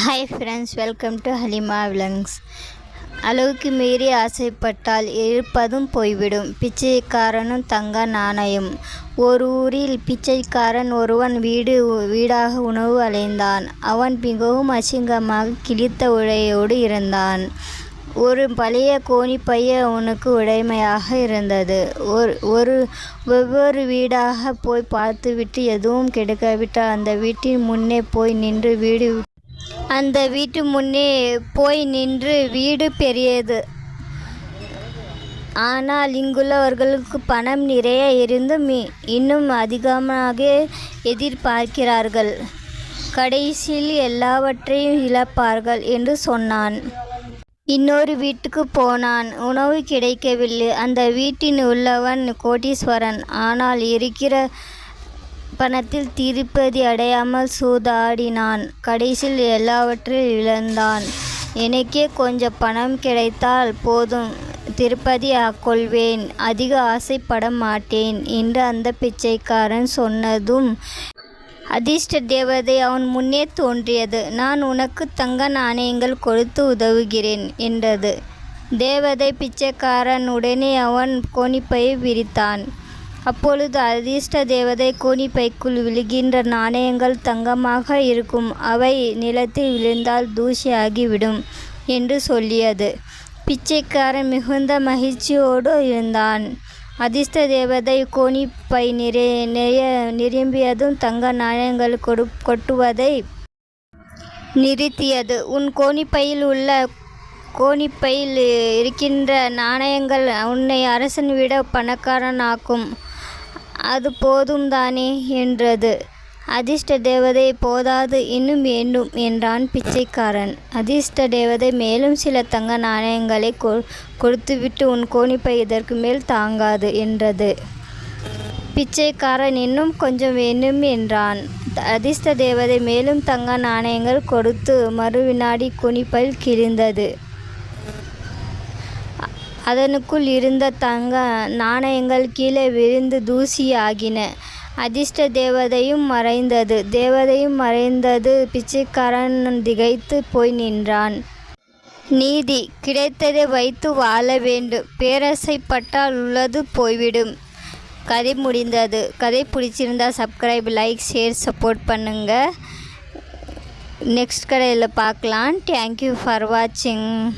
Hi friends welcome to Halima vlogs அளவுக்கு மீறி ஆசைப்பட்டால் இருப்பதும் போய்விடும். பிச்சைக்காரனும் தங்க நாணயம். ஒரு ஊரில் பிச்சைக்காரன் ஒருவன் வீடு வீடாக உணவு அலைந்தான். அவன் மிகவும் அசிங்கமாக கிழித்த உடையோடு இருந்தான். ஒரு பழைய கோணிப்பைய அவனுக்கு உடைமையாக இருந்தது. ஒரு ஒரு ஒவ்வொரு வீடாக போய் பார்த்துவிட்டு எதுவும் கிடைக்காவிட்டால் அந்த வீட்டின் முன்னே போய் நின்று வீடு அந்த வீட்டு முன்னே போய் நின்று வீடு பெரியது. ஆனால் இங்குள்ளவர்களுக்கு பணம் நிறைய இருந்தும் இன்னும் அதிகமாக எதிர்பார்க்கிறார்கள். கடைசியில் எல்லாவற்றையும் இழப்பார்கள் என்று சொன்னான். இன்னொரு வீட்டுக்கு போனான். உணவு கிடைக்கவில்லை. அந்த வீட்டின் உள்ளவன் கோடீஸ்வரன். ஆனால் இருக்கிற பணத்தில் திருப்பதி அடையாமல் சூதாடினான். கடைசியில் எல்லாவற்றில் இழந்தான். எனக்கே கொஞ்சம் பணம் கிடைத்தால் போதும். திருப்பதி கொள்வேன். அதிக ஆசைப்பட மாட்டேன் என்று அந்த பிச்சைக்காரன் சொன்னதும் அதிர்ஷ்ட தேவதை அவன் முன்னே தோன்றியது. நான் உனக்கு தங்க நாணயங்கள் கொடுத்து உதவுகிறேன் என்றது. தேவதை பிச்சைக்காரன் உடனே அவன் கோணிப்பையை விரித்தான். அப்பொழுது அதிர்ஷ்ட தேவதை கோணிப்பைக்குள் விழுகின்ற நாணயங்கள் தங்கமாக இருக்கும். அவை நிலத்தில் விழுந்தால் தூசியாகிவிடும் என்று சொல்லியது. பிச்சைக்காரன் மிகுந்த மகிழ்ச்சியோடு இருந்தான். அதிர்ஷ்ட தேவதை கோணிப்பை நிறை நிறைய நிரம்பியதும் தங்க நாணயங்கள் கொடு கொட்டுவதை நிறுத்தியது. உன் கோணிப்பையில் உள்ள கோணிப்பையில் இருக்கின்ற நாணயங்கள் உன்னை அரசன் விட பணக்காரனாக்கும். அது போதும் தானே என்றது. அதிர்ஷ்ட தேவதை போதாது இன்னும் வேண்டும் என்றான் பிச்சைக்காரன். அதிர்ஷ்ட தேவதை மேலும் சில தங்க நாணயங்களை கொ கொடுத்துவிட்டு உன் கோணிப்பை இதற்கு மேல் தாங்காது என்றது. பிச்சைக்காரன் இன்னும் கொஞ்சம் வேண்டும் என்றான். அதிர்ஷ்ட தேவதை மேலும் தங்க நாணயங்கள் கொடுத்து மறு வினாடி கிழிந்தது. அதனுக்குள் இருந்த தங்க நாணயங்கள் கீழே விழுந்து தூசியாகின. அதிர்ஷ்ட தேவதையும் மறைந்தது. தேவதையும் மறைந்தது. பிச்சைக்காரன் திகைத்து போய் நின்றான். நீதி கிடைத்ததை வைத்து வாழ வேண்டும். பேரசைப்பட்டால் உள்ளது போய்விடும். கதை முடிந்தது. கதை பிடிச்சிருந்தா சப்ஸ்கிரைப் லைக் ஷேர் சப்போர்ட் பண்ணுங்கள் நெக்ஸ்ட் கடையில் பார்க்கலாம். தேங்க்யூ ஃபார் வாட்சிங்